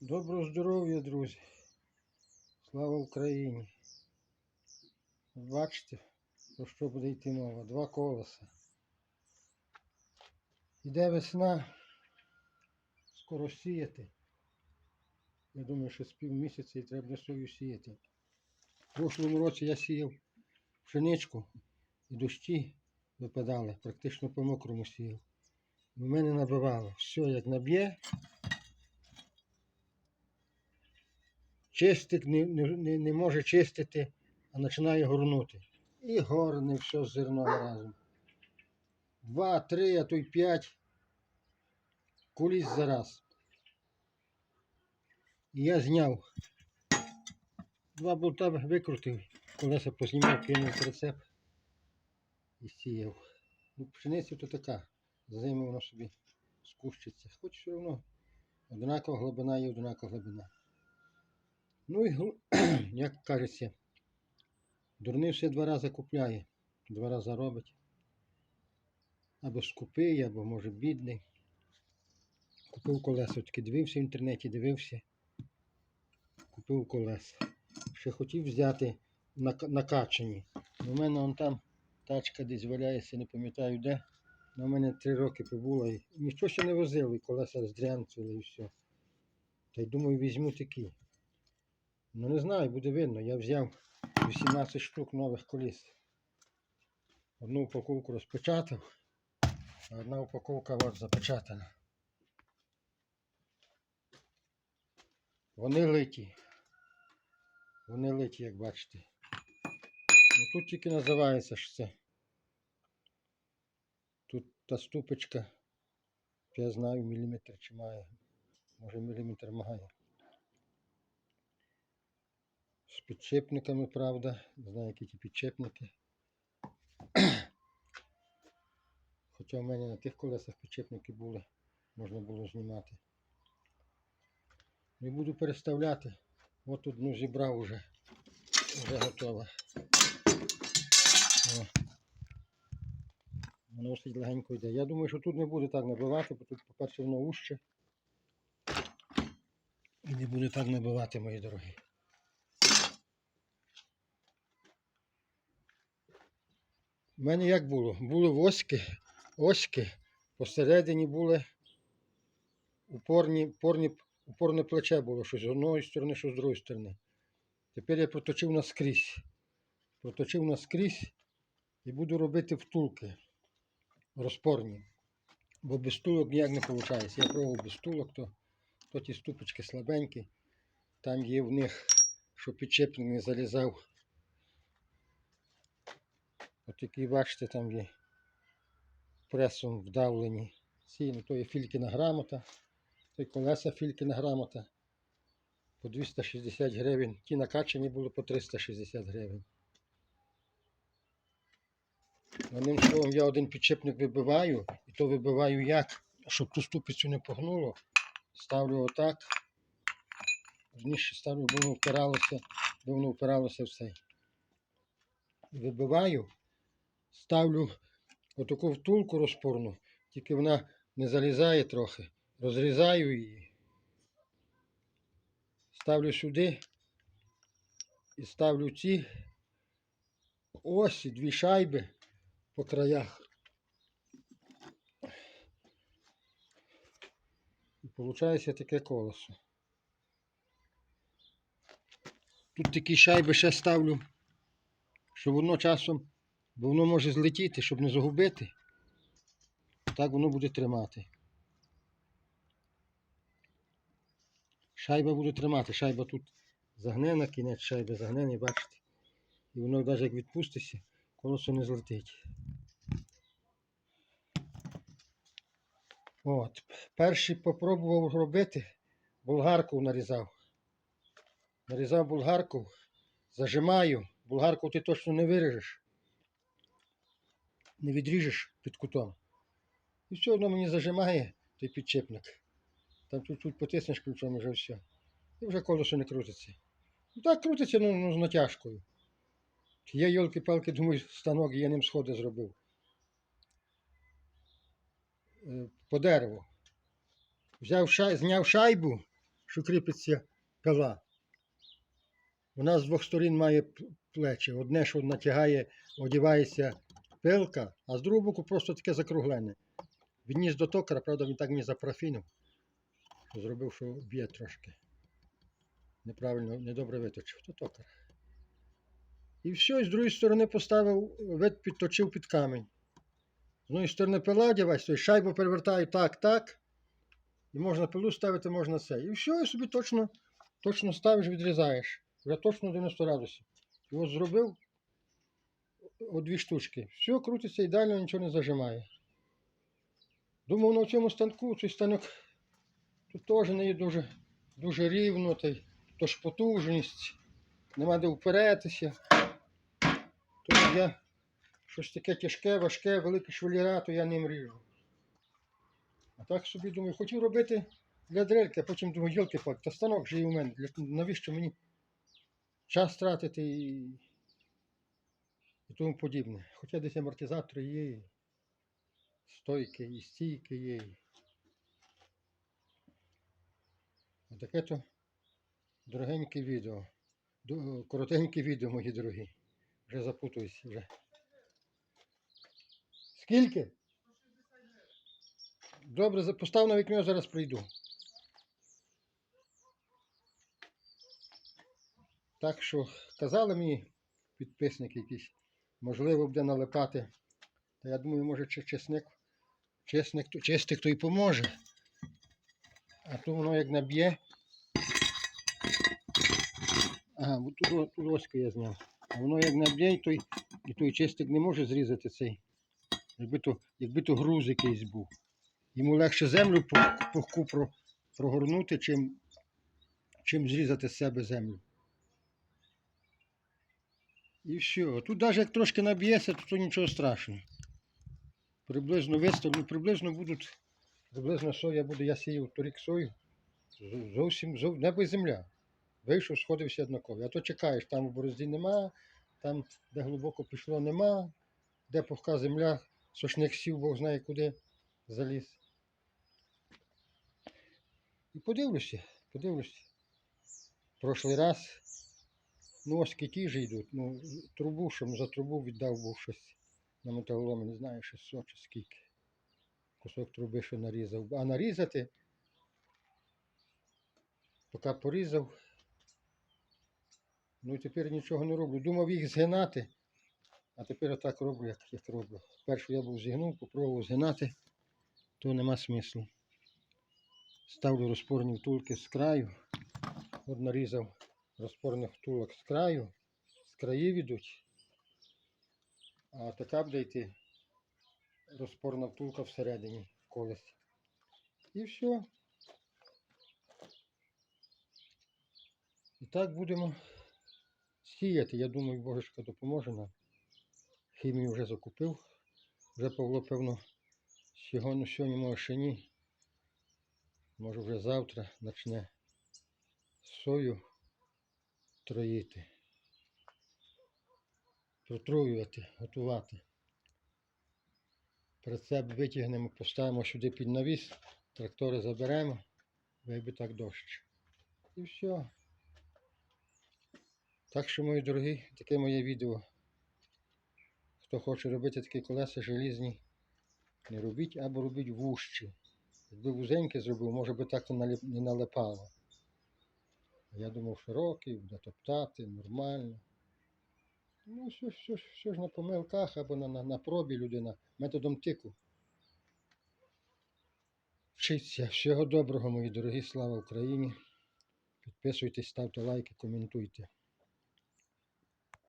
Доброго здоров'я, друзі. Слава Україні. Бачите, про що буде йти мова? Два колеса. Іде весна. Скоро сіяти. Я думаю, що з півмісяця і треба буде сою сіяти. В прошлому році я сіяв пшеничку і дощі випадали, практично по мокрому сіяв. У мене набивало. Все, як наб'є, чистик не, не, не, може чистити, а починає горнути. І горне все з зерном разом. Два, три, а то й п'ять куліс за раз. І я зняв. Два болта викрутив, колеса познімав, кинув прицеп і сіяв. Ну, пшениця то така. Зиму воно собі скущиться. Хоч все одно однакова глибина є однакова глибина. Ну і, як кажеться, дурний все два рази купляє, два рази робить. Або скупий, або може бідний. Купив колеса, таки дивився в інтернеті, дивився. Купив колеса. Ще хотів взяти нак- накачані. У мене вон там тачка десь валяється, не пам'ятаю де. На мене три роки побула і нічого ще не возили, колеса здрянцили і все. Та й думаю, візьму такі. Ну не знаю, буде видно. Я взяв 18 штук нових коліс. Одну упаковку розпечатав, а одна упаковка от запечатана. Вони литі. Вони литі, як бачите. Ну тут тільки називається що це. Тут та ступочка, я знаю, міліметр чи має. Може міліметр має. З підчепниками, правда. Не знаю, які ті підчепники. Хоча в мене на тих колесах підчепники були, можна було знімати. Не буду переставляти. От одну зібрав уже. Вже готова. Воно досить легенько йде. Я думаю, що тут не буде так набивати, бо тут, по-перше, воно вужче. І не буде так набивати, мої дорогі. У мене як було? Були воски, оськи, посередині були упорні, упорні, упорне плече було, що з одної сторони, що з другої сторони. Тепер я проточив наскрізь. Проточив наскрізь і буду робити втулки розпорні. Бо без стулок ніяк не виходить. Я пробував без стулок, то, то ті ступочки слабенькі. Там є в них, щоб підчепник не залізав. От які бачите, там є пресом вдавлені. Ці, ну, то є фількіна грамота, то є колеса фількіна грамота. По 260 гривень. Ті накачані були по 360 гривень. Одним словом, я один підчепник вибиваю, і то вибиваю як, щоб ту ступицю не погнуло. Ставлю отак. Вніше ставлю, бо воно впиралося, бо воно впиралося в цей. Вибиваю, ставлю отаку втулку розпорну, тільки вона не залізає трохи. Розрізаю її. Ставлю сюди і ставлю ці осі, дві шайби по краях. І виходить таке колесо. Тут такі шайби ще ставлю, щоб воно часом, бо воно може злетіти, щоб не загубити. Так воно буде тримати. Шайба буде тримати. Шайба тут загнена, кінець шайби загнений, бачите. І воно навіть як відпуститься, колесо не злетить. От. Перший попробував робити, болгарку нарізав. Нарізав болгарку, зажимаю, болгарку ти точно не виріжеш. Не відріжеш під кутом. І все одно мені зажимає той підчепник. Там чуть-чуть потиснеш ключом і вже все. І вже колесо не крутиться. Ну так крутиться ну, ну, з натяжкою. Я йолки-палки, думаю, станок я ним сходи зробив. Е, По дереву. Взяв шай, зняв шайбу, що кріпиться пила. Вона з двох сторін має плечі. Одне, що натягає, одівається пилка, а з другого боку просто таке закруглене. Відніс до токара, правда, він так мені запарафінив, зробив, що б'є трошки. Неправильно, недобре виточив. То токар. І все, і з другої сторони поставив, вид підточив під камінь. З однієї сторони пила тобто шайбу перевертаю так, так. І можна пилу ставити, можна це. І все, і собі точно, точно ставиш, відрізаєш. Вже точно 90 градусів. І от зробив о дві штучки. Все крутиться ідеально, нічого не зажимає. Думав, на цьому станку цей станок тут теж не є дуже, дуже рівно, та й тож потужність, нема де вперетися. Тому я щось таке тяжке, важке, велике швеліра, то я ним ріжу. А так собі думаю, хотів робити для дрельки, а потім думаю, йолки пак, та станок же є у мене. Навіщо мені час тратити і, і тому подібне. Хоча десь амортизатори є, стойки, і стійки є. і- А таке то дорогеньке відео. Коротеньке відео, мої дорогі. Вже запутуюсь вже. Скільки? Добре, постав на вікно, зараз прийду. Так що казали мені підписники якісь, можливо, буде налипати. Та я думаю, може, чесник, чесник, чистик то й поможе. А то воно як наб'є. Ага, тут, тут оську я зняв. А воно як наб'є, і той, і той чистик не може зрізати цей. Якби то, якби то груз якийсь був. Йому легше землю пухку про, прогорнути, чим, чим зрізати з себе землю. І все. Тут навіть як трошки наб'ється, то, то нічого страшного. Приблизно виставлю, приблизно будуть, приблизно соя буде, я сіяв торік сою. Зовсім зов, небо і земля. Вийшов, сходився однакові. А то чекаєш, там в борозді нема, там, де глибоко пішло, нема, де пухка земля, сошник сів, Бог знає куди заліз. І подивлюся, подивлюся. Прошлий раз, ну ось ті ж йдуть. Ну, трубу, що за трубу віддав був щось на металоломі, не знаю, 600 чи скільки. Кусок труби, що нарізав. А нарізати, поки порізав, ну тепер нічого не роблю. Думав їх згинати, а тепер отак роблю, як, як роблю. Першу я був зігнув, попробував згинати, то нема смислу. Ставлю розпорні втулки з краю. От нарізав розпорних втулок з краю, з країв ідуть. А така буде йти розпорна втулка всередині колесі. І все. І так будемо сіяти. Я думаю, Божечка допоможе нам. Хімію вже закупив. Вже Павло, певно, сьогодні, сьогодні може ще ні. Може вже завтра почне сою троїти. Протруювати, готувати. Прицеп витягнемо, поставимо сюди під навіс, трактори заберемо, вийде так дощ. І все. Так що, мої дорогі, таке моє відео. Хто хоче робити такі колеса желізні, не робіть або робіть вужчі. Якби вузеньке зробив, може би так не налипало. Я думав, широкий, буде топтати, нормально. Ну, все, все, все ж на помилках або на, на, на пробі людина методом тику. Вчиться. Всього доброго, мої дорогі, слава Україні. Підписуйтесь, ставте лайки, коментуйте.